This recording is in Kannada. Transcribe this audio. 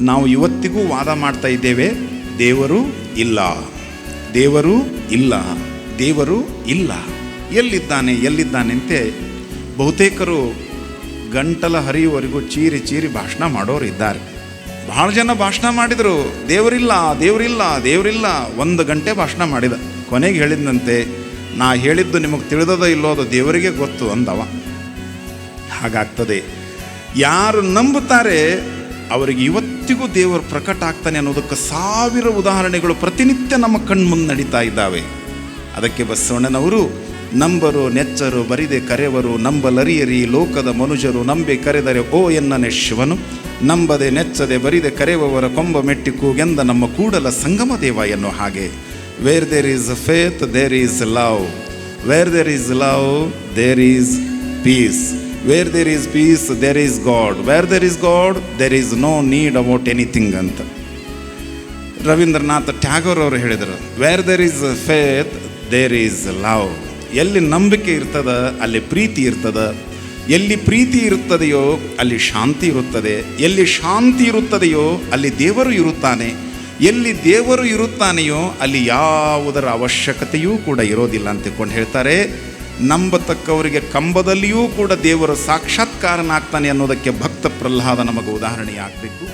ನಾವು ಇವತ್ತಿಗೂ ವಾದ ಮಾಡ್ತಾ ಇದ್ದೇವೆ, ದೇವರು ಇಲ್ಲ. ದೇವರು ಇಲ್ಲ. ದೇವರು ಇಲ್ಲ. ಎಲ್ಲಿದ್ದಾನೆ ಎಲ್ಲಿದ್ದಾನೆ ಅಂತೆ ಬಹುತೇಕರು ಗಂಟಲ ಹರಿಯುವವರೆಗೂ ಚೀರಿ ಚೀರಿ ಭಾಷಣ ಮಾಡೋರು ಇದ್ದಾರೆ. ಭಾಳ ಜನ ಭಾಷಣ ಮಾಡಿದರು, ದೇವರಿಲ್ಲ ದೇವರಿಲ್ಲ ದೇವರಿಲ್ಲ, ಒಂದು ಗಂಟೆ ಭಾಷಣ ಮಾಡಿದ. ಕೊನೆಗೆ ಹೇಳಿದಂತೆ ನಾ ಹೇಳಿದ್ದು ನಿಮಗೆ ತಿಳಿದದ ಇಲ್ಲೋ ಅದು ದೇವರಿಗೆ ಗೊತ್ತು ಅಂದವ. ಹಾಗಾಗ್ತದೆ, ಯಾರು ನಂಬುತ್ತಾರೆ, ಅವರಿಗೆ ಇವತ್ತಿಗೂ ದೇವರು ಪ್ರಕಟ ಆಗ್ತಾನೆ ಅನ್ನೋದಕ್ಕೆ ಸಾವಿರ ಉದಾಹರಣೆಗಳು ಪ್ರತಿನಿತ್ಯ ನಮ್ಮ ಕಣ್ಮುಂದೆ ನಡೀತಾ ಇದ್ದಾವೆ. ಅದಕ್ಕೆ ಬಸವಣ್ಣನವರು, ನಂಬರು, ನೆಚ್ಚರು, ಬರಿದೆ ಕರೆವರು, ನಂಬಲರಿಯರಿ, ಲೋಕದ ಮನುಜರು, ನಂಬೆ ಕರೆದರೆ ಓ ಎನ್ನನೆ ಶಿವನು, ನಂಬದೆ ನೆಚ್ಚದೆ ಬರಿದೆ ಕರೆಯುವವರ ಕೊಂಬ ಮೆಟ್ಟಿ ಕೂಗೆಂದ ನಮ್ಮ ಕೂಡಲ ಸಂಗಮ ದೇವ ಎನ್ನೋ ಹಾಗೆ. Where there is faith there is love where there is love there is peace where there is peace there is God where there is God there is no need about anything ಅಂತ. ರವೀಂದ್ರನಾಥ್ ಟ್ಯಾಗೋರ್ ಅವರು ಹೇಳಿದರು where there is faith there is love ಎಲ್ಲಿ ನಂಬಿಕೆ ಇರ್ತದ, ಅಲ್ಲಿ ಪ್ರೀತಿ ಇರ್ತದ. ಎಲ್ಲಿ ಪ್ರೀತಿ ಇರುತ್ತದೆಯೋ, ಅಲ್ಲಿ ಶಾಂತಿ ಇರುತ್ತದೆ. ಎಲ್ಲಿ ಶಾಂತಿ ಇರುತ್ತದೆಯೋ, ಅಲ್ಲಿ ದೇವರು ಇರುತ್ತಾನೆ. ಎಲ್ಲಿ ದೇವರು ಇರುತ್ತಾನೆಯೋ, ಅಲ್ಲಿ ಯಾವುದರ ಅವಶ್ಯಕತೆಯೂ ಕೂಡ ಇರೋದಿಲ್ಲ ಅಂತ ತಿಳ್ಕೊಂಡು ಹೇಳ್ತಾರೆ. ನಂಬತಕ್ಕವರಿಗೆ ಕಂಬದಲ್ಲಿಯೂ ಕೂಡ ದೇವರು ಸಾಕ್ಷಾತ್ಕಾರನಾಗ್ತಾನೆ ಅನ್ನೋದಕ್ಕೆ ಭಕ್ತ ಪ್ರಹ್ಲಾದ ನಮಗೆ ಉದಾಹರಣೆಯಾಗಬೇಕು.